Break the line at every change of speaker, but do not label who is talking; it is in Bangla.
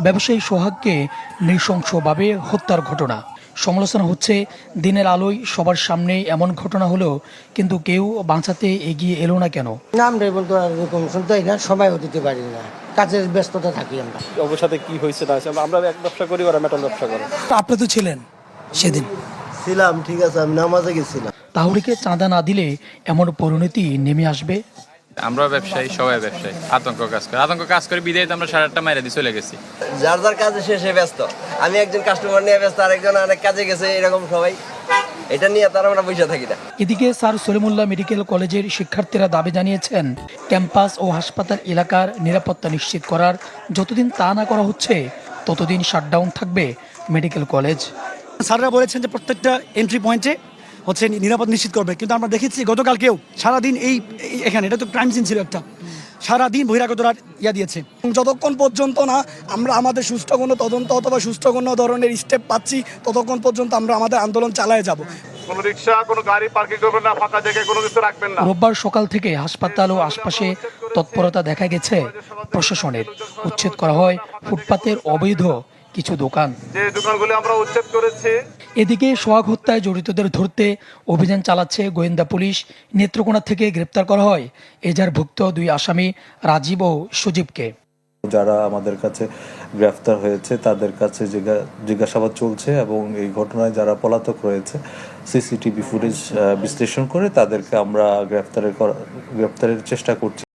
ব্যবসায়ী সোহাগকে নৃশংসভাবে হত্যার ঘটনা। সমালোচনা হচ্ছে দিনের আলোয় সবার সামনে এমন ঘটনা হলো কিন্তু কেউ বাঁচাতে এগিয়ে এলো না কেন?
নাম রে বলতো এরকম শুনতেই না সময়ও দিতে পারি না। কাজের ব্যস্ততা থাকি আমরা।
ওর সাথে কি হয়েছে না আমরা এক ব্যবসা করি ওরা মেটাল ব্যবসা করে।
আপনি তো ছিলেন সেদিন।
ছিলাম ঠিক আছে আমি নামাজে গেছিলাম।
তাহরিকে চাঁদা না দিলে এমন পরিণতি নেমে আসবে?
আমরা ব্যবসায়ী সবাই ব্যবসায়ী। আতঙ্ক কাজ করে। আতঙ্ক কাজ করে বিদায় তো আমরা সাড়ে আটটা মাইরা দিয়ে চলে গেছি।
যার যার কাজে শেষে ব্যস্ত। আমি একজন কাস্টমার নিয়ে ব্যস্ত আরেকজন অনেক কাজে গেছে এরকম সবাই। এটা নিয়ে তার আমরা বসে থাকি না।
এদিকে স্যার সলিমুল্লাহ মেডিকেল কলেজের শিক্ষার্থীরা দাবি জানিয়েছেন ক্যাম্পাস ও হাসপাতাল এলাকার নিরাপত্তা নিশ্চিত করার যতদিন তা না করা হচ্ছে ততদিন শাটডাউন থাকবে মেডিকেল কলেজ।
স্যাররা বলেছেন যে প্রত্যেকটা এন্ট্রি পয়েন্টে হচ্ছে নিরাপদ নিশ্চিত করবে। কিন্তু আমরা দেখেছি গতকালকেও সারাদিন এই এই- এখানে এটা তো ক্রাইম সিন ছিল একটা। সারাদিন বহিরাগতরা ইয়া দিয়েছে। এবং যতক্ষণ পর্যন্ত না আমরা আমাদের সুস্থ কোনো তদন্ত অথবা সুস্থ কোনো ধরনের স্টেপ পাচ্ছি ততক্ষণ পর্যন্ত আমরা আমাদের আন্দোলন চালায় যাব।
কোনো রিক্সা কোনো গাড়ি পার্কিং করবেন না ফাঁকা জায়গায় কোনো কিছু রাখবেন না।
রোববার সকাল থেকে হাসপাতাল ও আশপাশে তৎপরতা দেখা গেছে। প্রশাসনের উচ্ছেদ করা হয় ফুটপাতের অবৈধ কিছু দোকান।
যে দোকানগুলি আমরা উচ্ছেদ করেছি
এদিকে সোহাগ হত্যায় জড়িতদের ধরতে অভিযান চালাচ্ছে গোয়েন্দা পুলিশ। নেত্রকোনা থেকে গ্রেপ্তার করা হয় এজারভুক্ত দুই আসামি রাজীব ও সুজীবকে।
যারা আমাদের কাছে গ্রেফতার হয়েছে, তাদের কাছে জিজ্ঞা- জিজ্ঞাসাবাদ চলছে এবং এই ঘটনায় যারা পলাতক রয়েছে, সিসিটিভি ফুটেজ বিশ্লেষণ করে তাদেরকে আমরা গ্রেফতারের গ্রেফতারের চেষ্টা করছি।